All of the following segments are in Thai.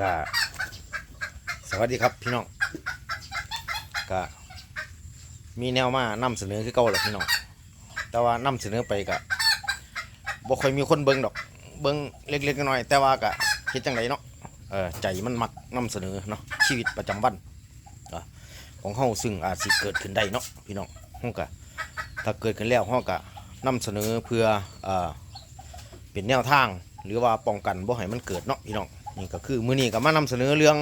ก็สวัสดีครับพี่น้องก็มีแนวมานำเสนอคือเก่าแหละพี่น้องแต่ว่านำเสนอไปก็บ่ค่อยมีคนเบิ่งดอก เบิ่งเล็กๆน้อยๆแต่ว่าก็เฮ็ดจังไดเนาะเออใจมันมักนำเสนอเนาะชีวิตประจำวันอของเฮาซึ่งอาจสิเกิดขึ้นได้เนาะพี่น้องเฮาก็ถ้าเกิดขึ้นแล้วเฮาก็นำเสนอเพื่อเอ่อเป็นแนวทางหรือว่าป้องกันบ่ให้มันเกิดเนาะพี่น้อง นี่ก็คือมือนี้ก็มานำเสนอเรื่อง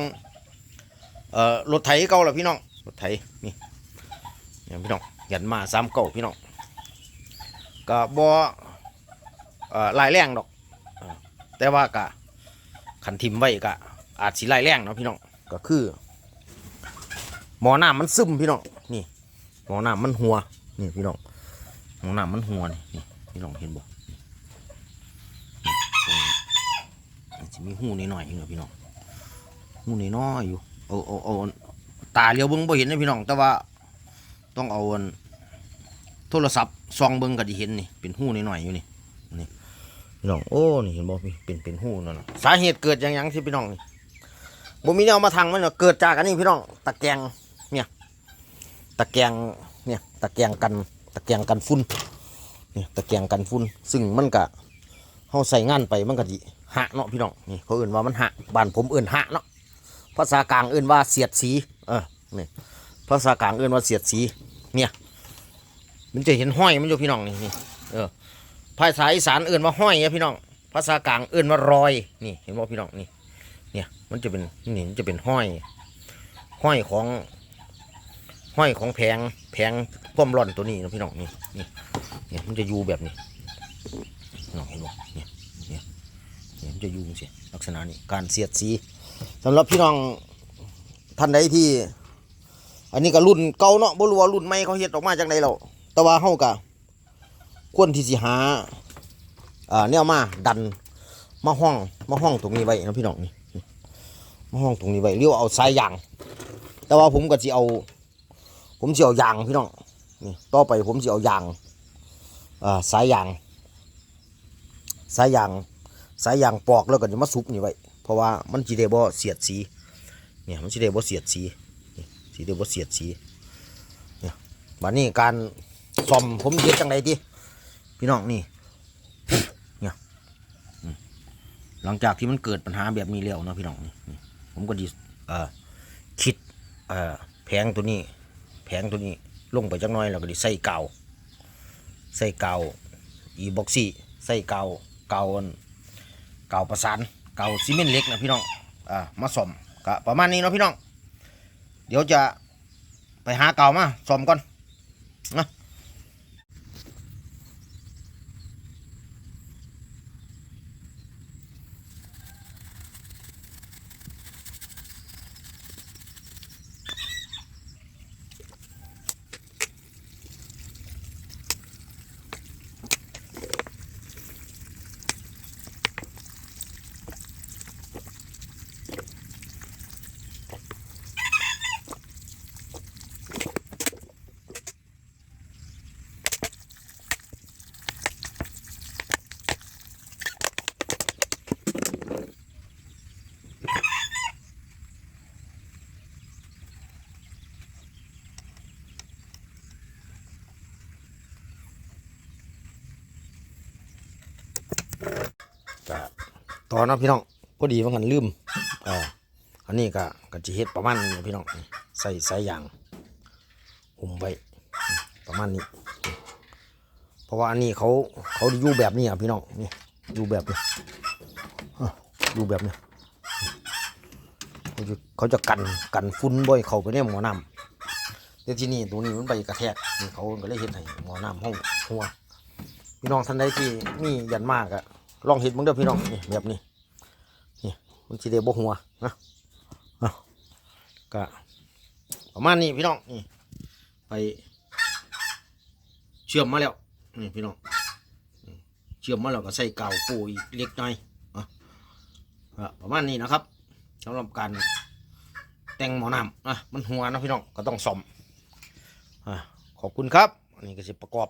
เอ่อรถไถเก่าล้วพี่น้องรถไถนี่เนี่ยพี่น้องยันมาซ้ำเก่าพี่น้องก็บ่เอ่อลายแรงดอกเออแต่ว่าก็ขันทิมไว้ก็อาจสิลายแรงเนาะพี่น้องก็คือ หมอหน้ำมันซึมพี่น้องนี่หมอหน้ำมันหัวนี่พี่น้องหมอหน้ำมันหัวนี่นี่พี่น้องเห็นบ่ จะ มีหูนิดหน่อยๆอยู่เนะพี่น้องหูนิดน้อยๆอยู่เอาเอาเอาตาเลี้ยวเบิ้งบ่เห็นนะพี่น้อง แต่ว่าต้องเอาโทรศัพท์ซองเบิ้งก็สิเห็นนี่เป็นหูนิดหน่อยๆอยู่นี่นี่พี่น้องโอ้นี่เห็นบ่พี่เป็นเป็นหูนั่นนะสาเหตุเกิดย่างยังที่พี่น้องนี่บ่มีแนวมาทางมันเนาะเกิดจากอันนี้พี่น้องตะแกรงเนี่ยตะแกรงเนี่ยตะแกรงกันตะแกรงกันฝุ่นเนี่ยตะแกรงกันฝุ่นซึ่งมันก็ เฮาใส่งานไปมันก็สิหะเนาะพี่น้องนี่เขาเอื่นว่ามันหะบ้านผมเอื่นหะเนาะภาษากลางเอื่นว่าเสียดสีเออนี่ภาษากลางเอื่นว่าเสียดสีเนี่ยมันจะเห็นห้อยมันอยู่พี่น้องนี่นี่เออภาษาอีสานเอื่นว่าห้อยเนี่ยพี่น้องภาษากลางเอื่นว่ารอยนี่เห็นบ่พี่น้องนี่เนี่ยมันจะเป็นนี่มันจะเป็นห้อย ห้อยของห้อยของแพงแพงพ่วมร่อนตัวนี้นะพี่น้องนี่นี่เนี่ยมันจะอยู่แบบนี้ น้องเห็นบ่เนี่ยเนี่ยมันจะยุ่งสิลักษณะนี้การเสียดสีสำหรับพี่น้องท่านใดที่ อันนี้ก็รุ่นเก่าเนาะบ่รู้ว่ารุ่นใหม่เขาเฮ็ดออกมาจากไหนแล้วแต่ว่าเฮาก็ควรที่สิหาอ่าแนวมาดันมาห้องมาห้องตรงนี้ไว้นะพี่น้องนี่มาห้องตรงนี้ไว้เรียกว่าเอาสายยาง แต่ว่าผมก็สิเอา ผมสิเอายางพี่น้องนี่ต่อไปผมสิเอายางอ่าสายยาง สายยางสายยางปอกแล้วก็จะมาซุปนี่ไว้เพราะว่ามันจีเดบ่เสียดสีเนี่ยมันจีเดบ่เสียดสีนี่จีเดบ่เสียดสีเนี่ยบัดนี้การซ่อมผมเฮ็ดจังไดติพี่น้องนี่เนี่ยหลังจากที่มันเกิดปัญหาแบบนี้แล้วเนาะพี่น้องนี่ผมก็ดีเอ่อคิดเอ่อแผงตัวนี้ แผงตัวนี้ลงไปจักน้อยแล้วก็ดิใส่เกาใส่เกาอีบ็อกซี่ใส่เกา เก่าเก่าประสานเก่าซีเมนต์เล็กนะพี่น้องอ่ามาสมก็ประมาณนี้เนาะพี่น้อง เดี๋ยวจะไปหาเก่ามาสมก่อนนะ อเนาะพี่น้องพอดีว่างันลืมอ่าอันนี้ก็ก็จะเฮ็ดประมาณนี้พี่น้องนี่ใส่สายยางหุ้มไว้ประมาณนี้ เพราะว่าอันนี้เขาเขาอยู่แบบนี้อะพี่น้องนี่อยู่แบบนี้อยู่แบบนี้เขาจะเขาจะกันกันฝุ่นบ่อยเขาไปในหมอน้ำแต่ที่นี่ตัวนี้มันไปกระแทกนี่เขาก็เลยเฮ็ดให้หมอน้ำห้องหัวพี่น้องท่านใดที่มียันมากอะลองเห็ดมึงเด้อพี่น้องนี่แบบนี้ มันสิได้บ่หัวนะเอก็ประมาณนี้พี่น้องนี่ไป เชื่อมมาแล้วนี่พี่น้องเชื่อมมาแล้วก็ใส่กาวปูอีกเล็กน้อยอะก็ประมาณนี้นะครับสำหรับการแต่งหมอน้ำอะมันหัวนะพี่น้องก็ต้องซ่อมอะขอบคุณครับ อันนี้ก็จะประกอบ